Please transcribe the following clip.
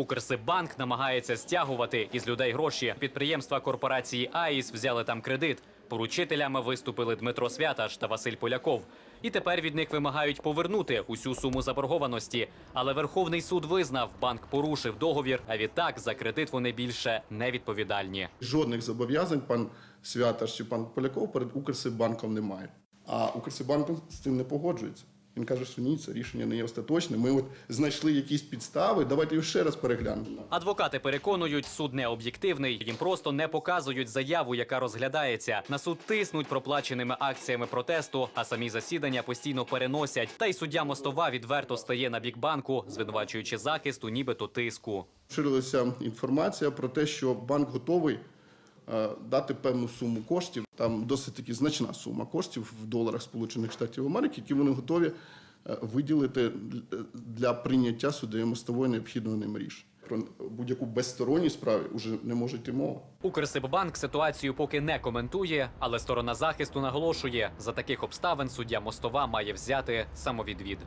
Укрсиббанк намагається стягувати із людей гроші. Підприємства корпорації АІС взяли там кредит. Поручителями виступили Дмитро Святаш та Василь Поляков. І тепер від них вимагають повернути усю суму заборгованості. Але Верховний суд визнав, банк порушив договір. А відтак за кредит вони більше не відповідальні. Жодних зобов'язань пан Святаш чи пан Поляков перед Укрсибанком немає. А Укрсибанк з цим не погоджується. Він каже, що ні, це рішення не є остаточне. Ми от знайшли якісь підстави. Давайте його ще раз переглянемо. Адвокати переконують, суд не об'єктивний. Їм просто не показують заяву, яка розглядається. На суд тиснуть проплаченими акціями протесту, а самі засідання постійно переносять. Та й суддя Мостова відверто стає на бік банку, звинувачуючи захист у нібито тиску. Ширилася інформація про те, що банк готовий дати певну суму коштів. Там досить таки значна сума коштів в доларах Сполучених Штатів Америки, які вони готові е, виділити для прийняття суддею мостової необхідного ним рішення. Про будь-яку безсторонню справу вже не може йти мова. Укрсиббанк ситуацію поки не коментує, але сторона захисту наголошує, за таких обставин суддя Мостова має взяти самовідвід.